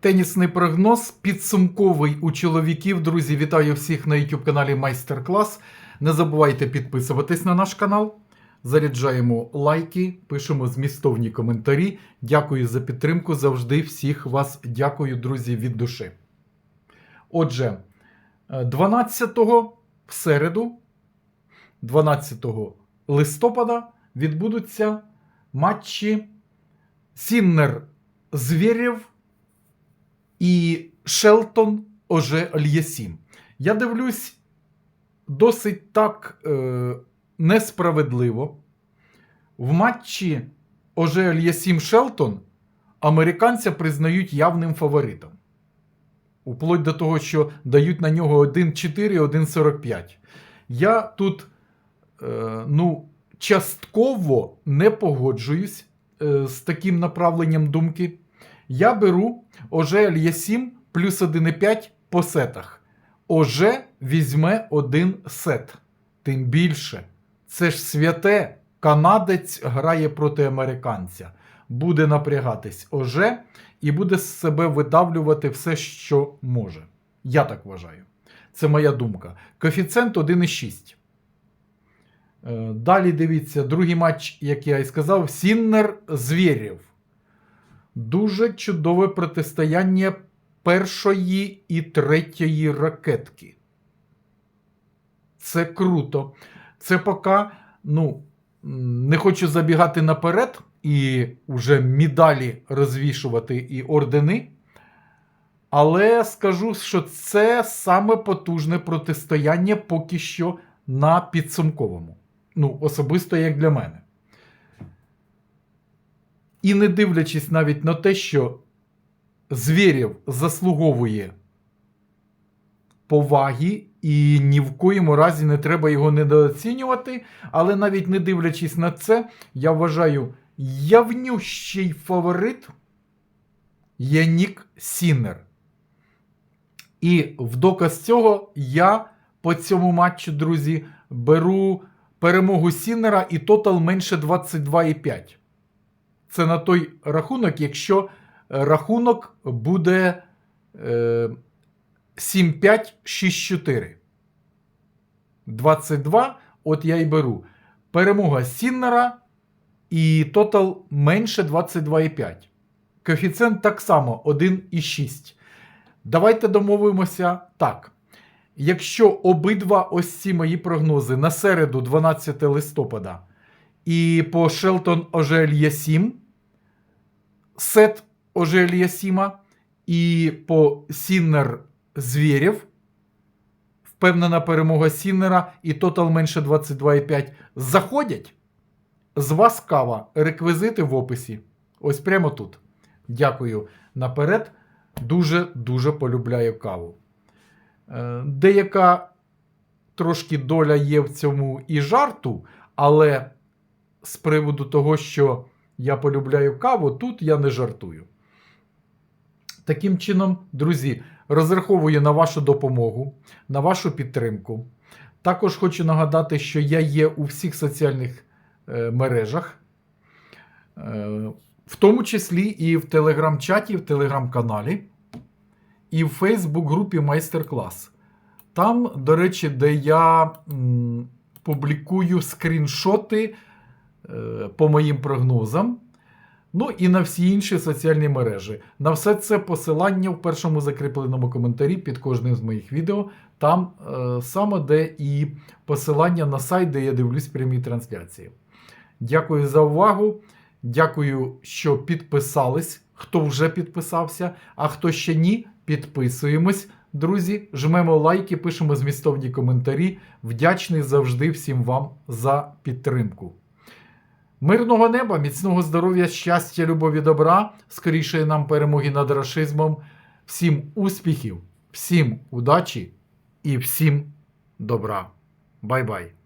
Тенісний прогноз підсумковий у чоловіків. Друзі, вітаю всіх на YouTube каналі Майстер Клас. Не забувайте підписуватись на наш канал. Заряджаємо лайки, пишемо змістовні коментарі. Дякую за підтримку. Завжди всіх вас дякую, друзі, від душі. Отже, 12-го в середу, 12 листопада, відбудуться матчі Сіннер Звєрєв і Шелтон Оже Альєсім. Я дивлюсь досить так е, несправедливо. В матчі Оже Альєсім Шелтон американця признають явним фаворитом. Уплоть до того, що дають на нього 1,4, 1,45. Я тут, е, ну, частково не погоджуюсь е, з таким направленням думки. Я беру ОЖ Альєсім плюс 1,5 по сетах. ОЖ візьме один сет. Тим більше. Це ж святе. Канадець грає проти американця. Буде напрягатись ОЖ і буде з себе видавлювати все, що може. Я так вважаю. Це моя думка. Коефіцієнт 1,6. Е, Далі дивіться, другий матч, як я і сказав, Сіннер Звєрєв. Дуже чудове протистояння першої і третьої ракетки. Це круто. Це поки, ну, не хочу забігати наперед і вже медалі розвішувати і ордени. Але скажу, що це саме потужне протистояння поки що на підсумковому. Ну, особисто як для мене. І не дивлячись навіть на те, що Звєрєв заслуговує поваги, і ні в коєму разі не треба його недооцінювати. Але навіть не дивлячись на це, я вважаю явнющий фаворит Янік Сіннер. І в доказ цього я по цьому матчу, друзі, беру перемогу Сіннера і тотал менше 22,5. Це на той рахунок, якщо е, рахунок буде е, 7-5-6-4. 22, от я і беру. Перемога Сіннера і тотал менше 22,5. Коефіцієнт так само 1,6. Давайте домовимося так. Якщо обидва ось ці мої прогнози на середу, 12 листопада, і по Шелтон Ожельє 7, сет Ожельє 7, і по Сіннер Звєрєв, впевнена перемога Сіннера і тотал менше 22,5, заходять, з вас кава, реквізити в описі. Ось прямо тут. Дякую наперед. Дуже-дуже полюбляю каву. Е, Деяка трошки доля є в цьому і жарту, але з приводу того, що я полюбляю каву, тут я не жартую. Таким чином, друзі, розраховую на вашу допомогу, на вашу підтримку. Також хочу нагадати, що я є у всіх соціальних е, мережах, е, в тому числі і в телеграм-чаті, в телеграм-каналі, і в Фейсбук-групі Майстер-клас. Там, до речі, де я м, публікую скріншоти по моїм прогнозам. Ну і на всі інші соціальні мережі. На все це посилання в першому закріпленому коментарі під кожним з моїх відео. Там е, саме де і посилання на сайт, де я дивлюсь прямі трансляції. Дякую за увагу. Дякую, що підписались. Хто вже підписався, а хто ще ні, підписуємось. Друзі, жмемо лайки, пишемо змістовні коментарі. Вдячний завжди всім вам за підтримку. Мирного неба, міцного здоров'я, щастя, любові, добра, скорішої нам перемоги над рашизмом. Всім успіхів, всім удачі і всім добра. Бай-бай.